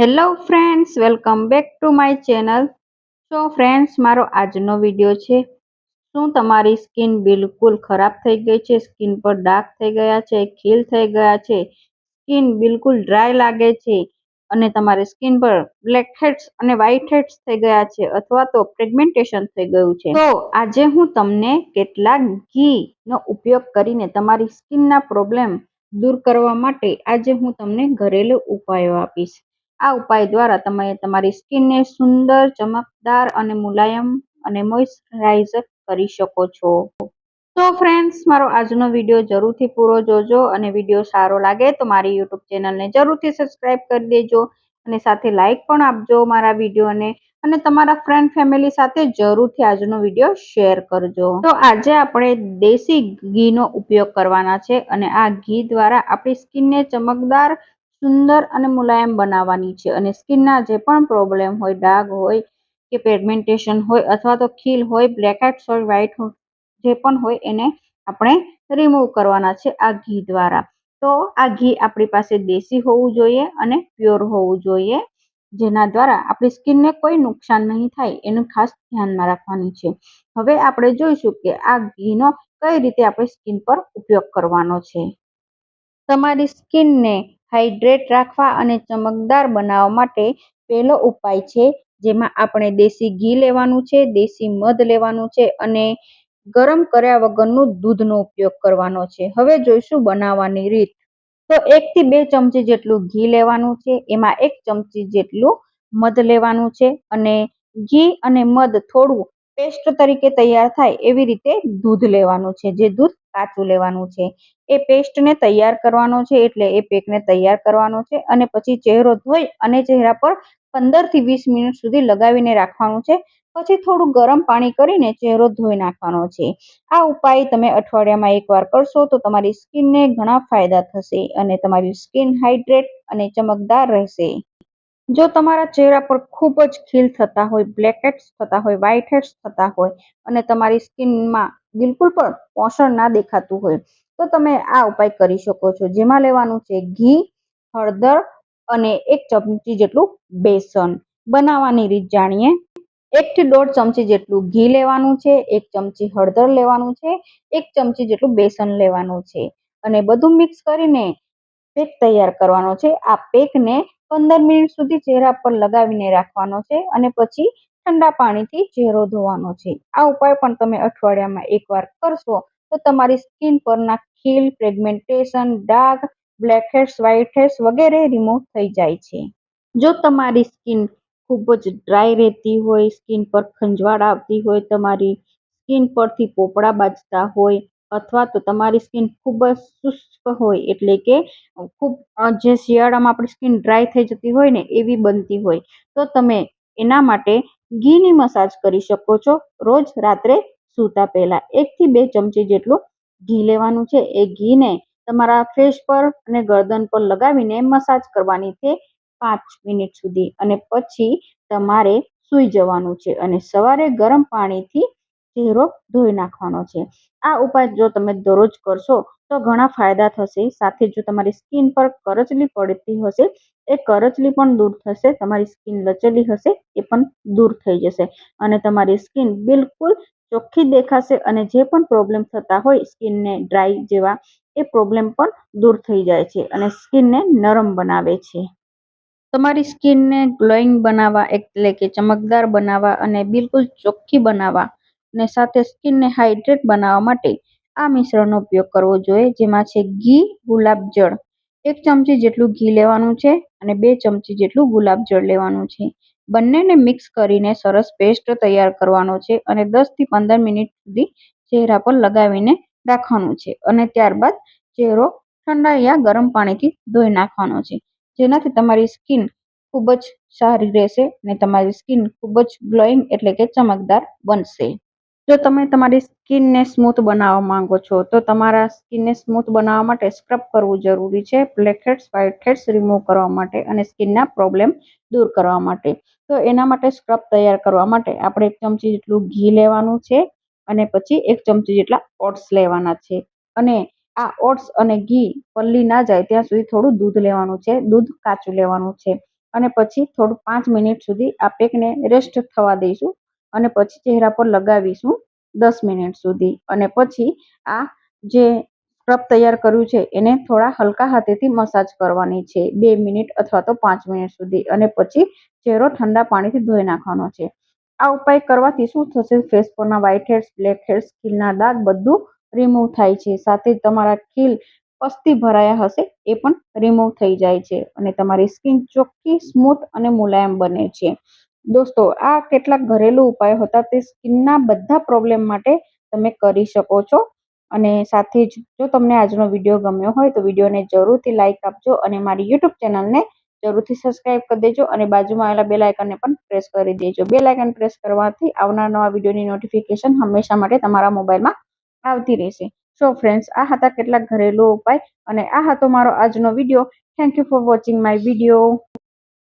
Hello friends welcome back to my channel so friends મારો આજનો video છે. શું તમારી સ્કિન બિલકુલ ખરાબ થઈ ગઈ છે? સ્કિન પર ડાર્ક થઈ ગયા છે? ખીલ થઈ ગયા છે? સ્કિન બિલકુલ ડ્રાય લાગે છે? અને તમારી સ્કિન પર બ્લેક હેડ્સ અને વ્હાઇટ હેડ્સ થઈ ગયા છે અથવા તો પ્રેગ્મેન્ટેશન થઈ ગયું છે? તો આજે હું તમને કેટલાક ઘીનો ઉપયોગ કરીને તમારી સ્કિનના પ્રોબ્લેમ દૂર કરવા માટે આજે હું તમને ઘરેલું ઉપાયો આપીશ. આ ઉપાય દ્વારા તમે તમારી સ્કિનને સુંદર, ચમકદાર અને મુલાયમ અને મોઇસ્ચરાઇઝર કરી શકો છો. તો ફ્રેન્ડ્સ મારો આજનો વીડિયો જરૂરથી પૂરો જોજો અને વીડિયો સારો લાગે તો મારી યુટ્યુબ ચેનલને જરૂરથી સબસ્ક્રાઇબ કરી દેજો અને સાથે લાઇક પણ આપજો મારા વિડીયોને અને તમારા ફ્રેન્ડ ફેમિલી સાથે જરૂરથી આજનો વીડિયો શેર કરજો. તો આજે આપણે દેશી ઘીનો ઉપયોગ કરવાના છે અને આ ઘી દ્વારા આપણી સ્કિનને ચમકદાર સુંદર અને મુલાયમ બનાવવાની છે અને સ્કિનના જે પણ પ્રોબ્લેમ હોય, ડાઘ હોય કે પેગમેન્ટેશન હોય અથવા તો ખીલ હોય બ્લેકહેડ્સ હોય વ્હાઇટ જે પણ હોય એને આપણે રિમૂવ કરવાના છે આ ઘી દ્વારા. તો આ ઘી આપણી પાસે દેશી હોવું જોઈએ અને પ્યોર હોવું જોઈએ, જેના દ્વારા આપણી સ્કિનને કોઈ નુકસાન નહીં થાય, એનું ખાસ ધ્યાનમાં રાખવાની છે. હવે આપણે જોઈશું કે આ ઘીનો કઈ રીતે આપણે સ્કિન પર ઉપયોગ કરવાનો છે. તમારી સ્કિનને હાઇડ્રેટ રાખવા અને ચમકદાર બનાવવા માટે પહેલો ઉપાય છે, જેમાં આપણે દેશી ઘી લેવાનું છે, દેશી મધ લેવાનું છે અને ગરમ કર્યા વગરનું દૂધનો ઉપયોગ કરવાનો છે. હવે જોઈશું બનાવવાની રીત. તો એકથી બે ચમચી જેટલું ઘી લેવાનું છે, એમાં એક ચમચી જેટલું મધ લેવાનું છે અને ઘી અને મધ થોડું પેસ્ટ તરીકે તૈયાર થાય એવી રીતે દૂધ લેવાનું છે. જે દૂધ કાચું લેવાનું છે. એ પેસ્ટને તૈયાર કરવાનો છે એટલે એ પેકને તૈયાર કરવાનો છે અને પછી ચહેરો ધોઈ અને ચહેરા પર પંદરથી વીસ મિનિટ સુધી લગાવીને રાખવાનું છે. પછી થોડું ગરમ પાણી કરીને ચહેરો ધોઈ નાખવાનો છે. આ ઉપાય તમે અઠવાડિયામાં એકવાર કરશો તો તમારી સ્કિનને ઘણા ફાયદા થશે અને તમારી સ્કિન હાઇડ્રેટ અને ચમકદાર રહેશે. જો તમારા ચહેરા પર ખૂબ જ ખીલ થતા હોય બ્લેકહેડ્સ થતા હોય વ્હાઇટ હેડ્સ થતા હોય અને તમારી સ્કિનમાં બિલકુલ પણ પોષણ ના દેખાતું હોય, તો તમે આ ઉપાય કરી શકો છો. જેમાં લેવાનું છે ઘી, હળદર અને એક ચમચી જેટલું બેસન. બનાવવાની રીત જાણીએ. એકથી દોઢ ચમચી જેટલું ઘી લેવાનું છે, એક ચમચી હળદર લેવાનું છે, એક ચમચી જેટલું બેસન લેવાનું છે. અને બધું મિક્સ કરીને પેક તૈયાર કરવાનો છે. આ પેકને પંદર મિનિટ સુધી ચહેરા પર લગાવીને રાખવાનો છે અને પછી ઠંડા પાણીથી ચહેરો ધોવાનો છે. આ ઉપાય પણ તમે અઠવાડિયામાં એકવાર કરશો તો તમારી સ્કિન પરના ખીલ, પ્રેગ્મેન્ટેશન, ડાઘ વ્હાઇટ હેડ્સ વગેરે રિમૂવ થઈ જાય છે. જો તમારી સ્કિન ખૂબ જ ડ્રાય રહેતી હોય, સ્કિન પર ખંજવાળ આવતી હોય, તમારી સ્કિન પરથી પોપડા બાજતા હોય અથવા તો તમારી સ્કિન ખૂબ જ શુષ્ક હોય એટલે કે ખૂબ જે શિયાળામાં આપણી સ્કિન ડ્રાય થઈ જતી હોય ને એવી બનતી હોય, તો તમે એના માટે ઘીની મસાજ કરી શકો છો રોજ રાત્રે સૂતા પહેલાં. એકથી બે ચમચી જેટલું ઘી લેવાનું છે. એ ઘીને તમારા ફેસ પર અને ગરદન પર લગાવીને મસાજ કરવાની છે પાંચ મિનિટ સુધી અને પછી તમારે સૂઈ જવાનું છે અને સવારે ગરમ પાણીથી ચહેરો ધોઈ નાખવાનો છે. આ ઉપાય જો તમે દરરોજ કરશો, તો ઘણા ફાયદા થશે. સાથે જો તમારી સ્કિન પર કરચલી પડતી હશે, એ કરચલી પણ દૂર થશે, તમારી સ્કિન લચેલી હશે, એ પણ દૂર થઈ જશે. અને તમારી સ્કિન બિલકુલ ચોખ્ખી દેખાશે અને જે પણ પ્રોબ્લેમ થતા હોય, સ્કિનને ડ્રાય જેવા, એ પ્રોબ્લેમ પણ દૂર થઈ જાય છે અને સ્કિનને નરમ બનાવે છે. તમારી સ્કિનને ગ્લોઈંગ બનાવવા એટલે કે ચમકદાર બનાવવા અને બિલકુલ ચોખ્ખી બનાવવા અને સાથે સ્કિનને હાઇડ્રેટ બનાવવા માટે આ મિશ્રણનો ઉપયોગ કરવો જોઈએ, જેમાં છે ઘી ગુલાબજળ એક ચમચી જેટલું ઘી લેવાનું છે અને બે ચમચી જેટલું ગુલાબજળ લેવાનું છે. બંનેને મિક્સ કરીને સરસ પેસ્ટ તૈયાર કરવાનો છે અને દસથી પંદર મિનિટ સુધી ચહેરા પર લગાવીને રાખવાનું છે અને ત્યારબાદ ચહેરો ઠંડા યા ગરમ પાણીથી ધોઈ નાખવાનો છે. જેનાથી તમારી સ્કિન ખૂબ જ સારી રહેશે અને તમારી સ્કિન ખૂબ જ ગ્લોઈંગ એટલે કે ચમકદાર બનશે. જો તમે તમારી સ્કિનને સ્મૂથ બનાવવા માંગો છો, તો તમારા સ્કિનને સ્મૂથ બનાવવા માટે સ્ક્રબ કરવું જરૂરી છે બ્લેકહેડ્સ વ્હાઇટહેડ્સ રિમૂવ કરવા માટે અને સ્કિનના પ્રોબ્લેમ દૂર કરવા માટે. તો એના માટે સ્ક્રબ તૈયાર કરવા માટે આપણે એક ચમચી જેટલું ઘી લેવાનું છે અને પછી એક ચમચી જેટલા ઓટ્સ લેવાના છે. અને આ ઓટ્સ અને ઘી પલ્લી ના જાય ત્યાં સુધી થોડું દૂધ લેવાનું છે, દૂધ કાચું લેવાનું છે. અને પછી થોડું પાંચ મિનિટ સુધી આ પેકને રેસ્ટ થવા દઈશું. અને પછી ચહેરા પર લગાવીશું દસ મિનિટ સુધી. અને પછી આ જે સ્ક્રબ તૈયાર કર્યું છે, એને થોડા હલકા હાથેથી મસાજ કરવાની છે, બે મિનિટ અથવા તો પાંચ મિનિટ સુધી. અને પછી ચહેરો ઠંડા પાણીથી ધોઈ નાખવાનો છે. આ ઉપાય કરવાથી શું થશે? ફેસ પરના વ્હાઇટ હેડ્સ બ્લેક હેડ્સ ખીલના દાગ બધું રિમૂવ થાય છે. સાથે તમારા ખીલ પસ્તી ભરાયા હશે, એ પણ રિમૂવ થઈ જાય છે. અને તમારી સ્કિન ચોખ્ખી સ્મૂથ અને મુલાયમ બને છે. દોસ્તો, આ કેટલાક ઘરેલું ઉપાયો હતા, તે સ્કિનના બધા પ્રોબ્લેમ માટે તમે કરી શકો છો. અને સાથે જ જો તમને આજનો વીડિયો ગમ્યો હોય, તો વિડીયોને જરૂરથી લાઇક આપજો અને મારી યુટ્યુબ ચેનલને જરૂરથી સબસ્ક્રાઇબ કરી દેજો અને બાજુમાં આવેલા બે લાયકનને પણ પ્રેસ કરી દેજો. બે આઇકન પ્રેસ કરવાથી આવનાર નવા વિડીયોની નોટિફિકેશન હંમેશા માટે તમારા મોબાઈલમાં આવતી રહેશે. સો ફ્રેન્ડ્સ આ હતા કેટલાક ઘરેલું ઉપાય અને આ હતો મારો આજનો video. Thank you for watching my video